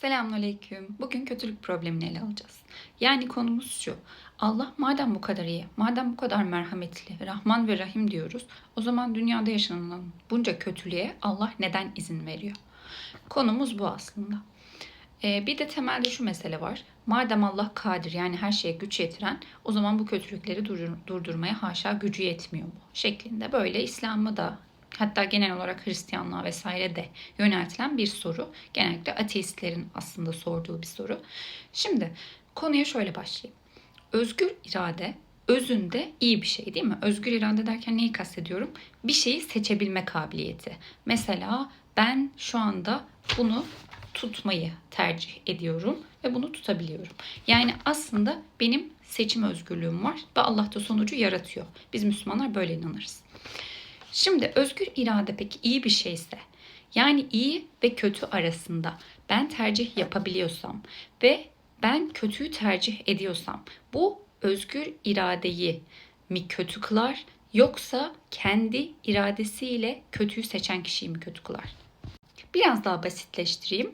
Selamünaleyküm. Bugün kötülük problemini ele alacağız. Yani konumuz şu. Allah madem bu kadar iyi, madem bu kadar merhametli, Rahman ve Rahim diyoruz, o zaman dünyada yaşanılan bunca kötülüğe Allah neden izin veriyor? Konumuz bu aslında. Ee, bir de temelde şu mesele var. Madem Allah kadir yani her şeye güç yetiren o zaman bu kötülükleri durdur- durdurmaya haşa gücü yetmiyor mu? Şeklinde böyle İslam'a da hatta genel olarak Hristiyanlığa vesaire de yöneltilen bir soru. Genellikle ateistlerin aslında sorduğu bir soru. Şimdi konuya şöyle başlayayım. Özgür irade özünde iyi bir şey değil mi? Özgür irade derken neyi kastediyorum? Bir şeyi seçebilme kabiliyeti. Mesela ben şu anda bunu tutmayı tercih ediyorum ve bunu tutabiliyorum. Yani aslında benim seçim özgürlüğüm var ve Allah da sonucu yaratıyor. Biz Müslümanlar böyle inanırız. Şimdi özgür irade peki iyi bir şeyse yani iyi ve kötü arasında ben tercih yapabiliyorsam ve ben kötüyü tercih ediyorsam bu özgür iradeyi mi kötü kılar yoksa kendi iradesiyle kötüyü seçen kişiyi mi kötü kılar? Biraz daha basitleştireyim.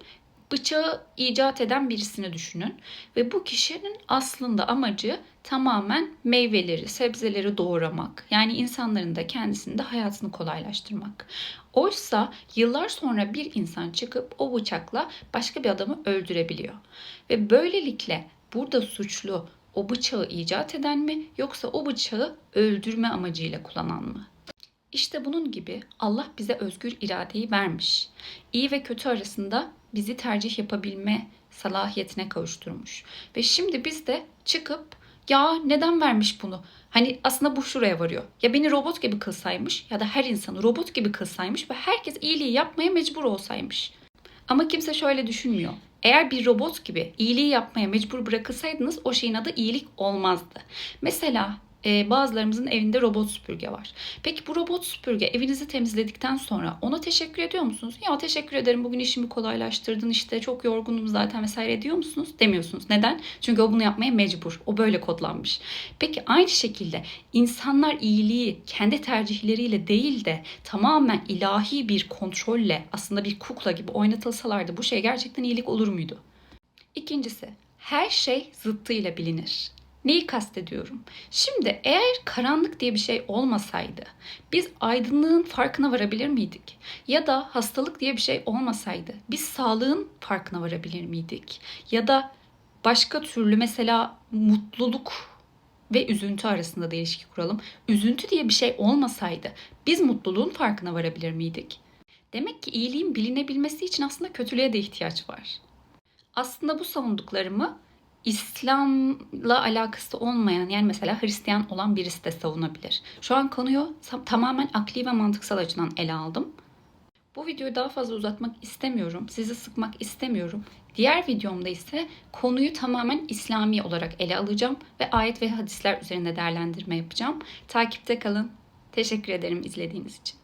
Bıçağı icat eden birisini düşünün ve bu kişinin aslında amacı tamamen meyveleri, sebzeleri doğramak. Yani insanların da kendisinin de hayatını kolaylaştırmak. Oysa yıllar sonra bir insan çıkıp o bıçakla başka bir adamı öldürebiliyor. Ve böylelikle burada suçlu o bıçağı icat eden mi yoksa o bıçağı öldürme amacıyla kullanan mı? İşte bunun gibi Allah bize özgür iradeyi vermiş. İyi ve kötü arasında bizi tercih yapabilme salahiyetine kavuşturmuş. Ve şimdi biz de çıkıp ya neden vermiş bunu? Hani aslında bu şuraya varıyor. Ya beni robot gibi kılsaymış ya da her insanı robot gibi kılsaymış ve herkes iyiliği yapmaya mecbur olsaymış. Ama kimse şöyle düşünmüyor. Eğer bir robot gibi iyiliği yapmaya mecbur bırakılsaydınız o şeyin adı iyilik olmazdı. Mesela e, bazılarımızın evinde robot süpürge var. Peki bu robot süpürge evinizi temizledikten sonra ona teşekkür ediyor musunuz? Ya teşekkür ederim bugün işimi kolaylaştırdın işte çok yorgunum zaten vesaire diyor musunuz? Demiyorsunuz. Neden? Çünkü o bunu yapmaya mecbur. O böyle kodlanmış. Peki aynı şekilde insanlar iyiliği kendi tercihleriyle değil de tamamen ilahi bir kontrolle aslında bir kukla gibi oynatılsalardı bu şey gerçekten iyilik olur muydu? İkincisi, her şey zıttıyla bilinir. Neyi kastediyorum? Şimdi eğer karanlık diye bir şey olmasaydı biz aydınlığın farkına varabilir miydik? Ya da hastalık diye bir şey olmasaydı biz sağlığın farkına varabilir miydik? Ya da başka türlü mesela mutluluk ve üzüntü arasında da ilişki kuralım. Üzüntü diye bir şey olmasaydı biz mutluluğun farkına varabilir miydik? Demek ki iyiliğin bilinebilmesi için aslında kötülüğe de ihtiyaç var. Aslında bu savunduklarımı İslam'la alakası olmayan yani mesela Hristiyan olan birisi de savunabilir. Şu an konuyu tamamen akli ve mantıksal açıdan ele aldım. Bu videoyu daha fazla uzatmak istemiyorum. Sizi sıkmak istemiyorum. Diğer videomda ise konuyu tamamen İslami olarak ele alacağım ve ayet ve hadisler üzerinde değerlendirme yapacağım. Takipte kalın. Teşekkür ederim izlediğiniz için.